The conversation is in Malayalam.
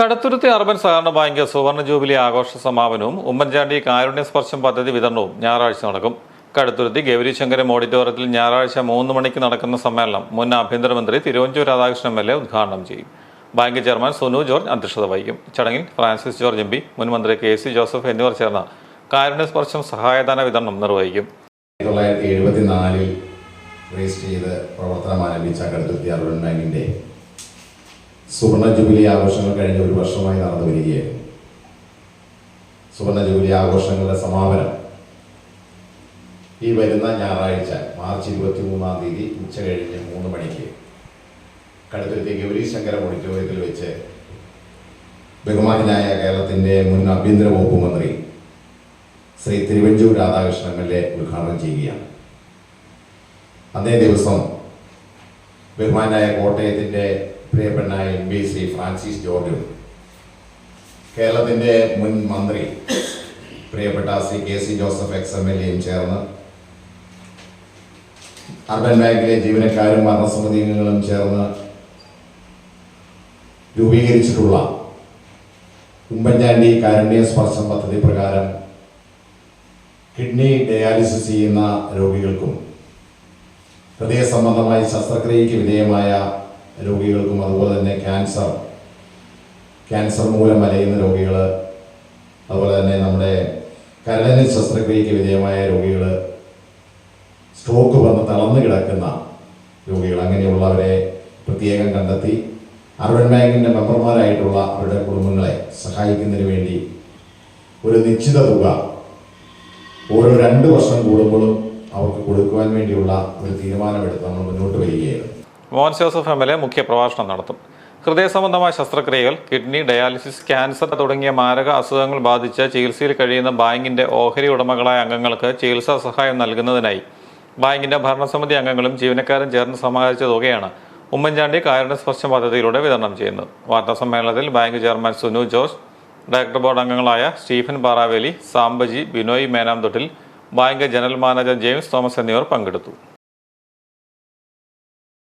കടത്തുരുത്തി അർബൻ സഹകരണ ബാങ്ക് സുവർണ ജൂബിലി ആഘോഷ സമാപനവും ഉമ്മൻചാണ്ടി കാരുണ്യ സ്പർശം പദ്ധതി വിതരണവും ഞായറാഴ്ച നടക്കും. കടുത്തുരുത്തി ഗൗരിശങ്കരം ഓഡിറ്റോറിയത്തിൽ ഞായറാഴ്ച മൂന്ന് മണിക്ക് നടക്കുന്ന സമ്മേളനം മുൻ ആഭ്യന്തരമന്ത്രി Thiruvanchoor Radhakrishnan M L A ഉദ്ഘാടനം ചെയ്യും. ബാങ്ക് ചെയർമാൻ സുനു ജോർജ് അധ്യക്ഷത വഹിക്കും. ചടങ്ങിൽ ഫ്രാൻസിസ് ജോർജ് എം പി മുൻ മന്ത്രി കെ സി ജോസഫ് എന്നിവർ ചേർന്ന് കാരുണ്യ സ്പർശം സഹായദാന വിതരണം നിർവഹിക്കും. രജിസ്റ്റർ ചെയ്ത് പ്രവർത്തനം ആരംഭിച്ച കടുത്തുരുത്തി അർബൻ ബാങ്കിന്റെ സുവർണ ജൂബിലി ആഘോഷങ്ങൾ കഴിഞ്ഞ ഒരു വർഷമായി നടന്നു വരികയായിരുന്നു. സുവർണ ജൂബിലി ആഘോഷങ്ങളുടെ സമാപനം ഈ വരുന്ന ഞായറാഴ്ച മാർച്ച് ഇരുപത്തി മൂന്നാം തീയതി ഉച്ച കഴിഞ്ഞ് മൂന്ന് മണിക്ക് കടുത്തുരുത്തി ഗൗരി ശങ്കരം ഓഡിറ്റോറിയത്തിൽ വെച്ച് ബഹുമാനായ കേരളത്തിന്റെ മുൻ ആഭ്യന്തര വകുപ്പ് മന്ത്രി ശ്രീ തിരുവഞ്ചൂർ രാധാകൃഷ്ണൻ ഉദ്ഘാടനം ചെയ്യുകയാണ്. അതേ ദിവസം ബഹുമാനായ കോട്ടയത്തിന്റെ പ്രിയപ്പെട്ടനായ എം പി ശ്രീ ഫ്രാൻസിസ് ജോർജും കേരളത്തിന്റെ മുൻ മന്ത്രി പ്രിയപ്പെട്ട Shri K C Joseph ex M L എയും ചേർന്ന് അർബൻ ബാങ്കിലെ ജീവനക്കാരും ഭരണസമിതി അംഗങ്ങളും ചേർന്ന് രൂപീകരിച്ചിട്ടുള്ള ഉമ്മൻചാണ്ടി കാരുണ്യ സ്പർശം പദ്ധതി പ്രകാരം കിഡ്നി ഡയാലിസിസ് ചെയ്യുന്ന രോഗികൾക്കും ഹൃദയ സംബന്ധമായി ശസ്ത്രക്രിയയ്ക്ക് വിധേയമായ രോഗികൾക്കും അതുപോലെ തന്നെ ക്യാൻസർ ക്യാൻസർ മൂലം വലയുന്ന രോഗികൾ അതുപോലെ തന്നെ നമ്മുടെ കരളിന് ശസ്ത്രക്രിയയ്ക്ക് വിധേയമായ രോഗികൾ സ്ട്രോക്ക് വന്ന് തളർന്നു കിടക്കുന്ന രോഗികൾ അങ്ങനെയുള്ളവരെ പ്രത്യേകം കണ്ടെത്തി അർബൻ ബാങ്കിന്റെ മെമ്പർമാരായിട്ടുള്ള അവരുടെ കുടുംബങ്ങളെ സഹായിക്കുന്നതിന് വേണ്ടി ഒരു നിശ്ചിത തുക ഓരോ രണ്ട് വർഷം കൂടുമ്പോഴും അവർക്ക് കൊടുക്കുവാൻ വേണ്ടിയുള്ള ഒരു തീരുമാനമെടുത്ത് നമ്മൾ മുന്നോട്ട് വരികയായിരുന്നു. Mohan Joseph M L A മുഖ്യ പ്രഭാഷണം നടത്തും. ഹൃദയ സംബന്ധമായ ശസ്ത്രക്രിയകൾ കിഡ്നി ഡയാലിസിസ് ക്യാൻസർ തുടങ്ങിയ മാരക അസുഖങ്ങൾ ബാധിച്ച് ചികിത്സയിൽ കഴിയുന്ന ബാങ്കിന്റെ ഓഹരി ഉടമകളായ അംഗങ്ങൾക്ക് ചികിത്സാ സഹായം നൽകുന്നതിനായി ബാങ്കിന്റെ ഭരണസമിതി അംഗങ്ങളും ജീവനക്കാരും ചേർന്ന് സമാഹരിച്ച തുകയാണ് ഉമ്മൻചാണ്ടി കാരുണ്യ സ്പർശം പദ്ധതിയിലൂടെ വിതരണം ചെയ്യുന്നത്. വാർത്താ സമ്മേളനത്തിൽ bank chairman Sunu Jose director board അംഗങ്ങളായ Stephen Paravely Sambaji Binoy Menamthottil bank general manager James Thomas എന്നിവർ പങ്കെടുത്തു.